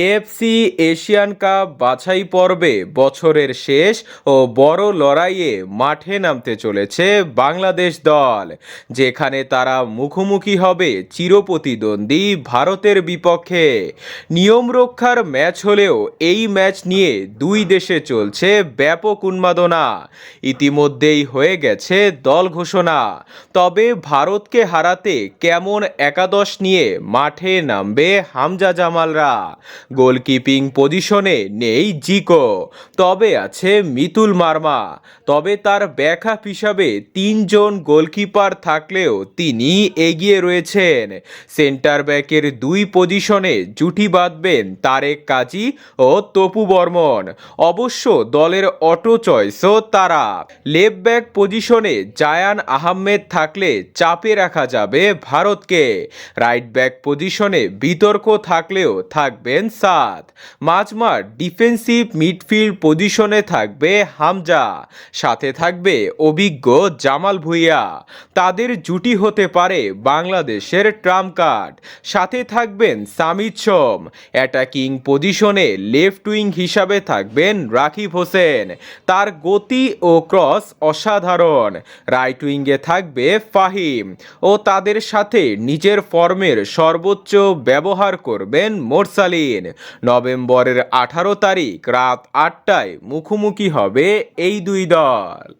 AFC Asian cup বাছাই পর্বে বছরের শেষ ও বড় লড়াইয়ে মাঠে নামতে চলেছে বাংলাদেশ দল, যেখানে তারা মুখোমুখি হবে চিরপ্রতিদ্বন্দ্বী ভারতের বিপক্ষে। নিয়ম রক্ষার ম্যাচ হলেও এই ম্যাচ নিয়ে দুই দেশে চলছে ব্যাপক উন্মাদনা। ইতিমধ্যেই হয়ে গেছে দল ঘোষণা। তবে ভারতকে হারাতে কেমন একাদশ নিয়ে মাঠে নামবে হামজা জামালরা? গোলকিপিং পজিশনে নেই জিকো। তবে আছে মিতুল মার্মা। তবে তার ব্যাকআপ হিসাবে তিনজন গোলকিপার থাকলেও তিনি এগিয়ে রয়েছেন। সেন্টার ব্যাকের দুই পজিশনে জুটি বাঁধবেন তারেক কাজী ও তপু বর্মন। অবশ্য দলের অটো চয়েসও তারা। লেফট ব্যাক পজিশনে জায়ান আহমেদ থাকলে চাপে রাখা যাবে ভারতকে। রাইট ব্যাক পজিশনে বিতর্ক থাকলেও থাকবেন সাত মাঝমাঠ ডিফেন্সিভ মিডফিল্ড পজিশনে থাকবে হামজা। সাথে থাকবে অভিজ্ঞ জামাল ভুইয়া। তাদের জুটি হতে পারে বাংলাদেশের ট্রাম কার্ড। সাথে থাকবেন সামিদ সোম। অ্যাটাকিং পজিশনে লেফট উইং হিসাবে থাকবেন রাকিব হোসেন। তার গতি ও ক্রস অসাধারণ। রাইট উইংয়ে থাকবে ফাহিম। ও তাদের সাথে নিজের ফর্মের সর্বোচ্চ ব্যবহার করবেন মোরসালিন। নভেম্বরের আঠারো তারিখ রাত আটটায় মুখোমুখি হবে এই দুই দল।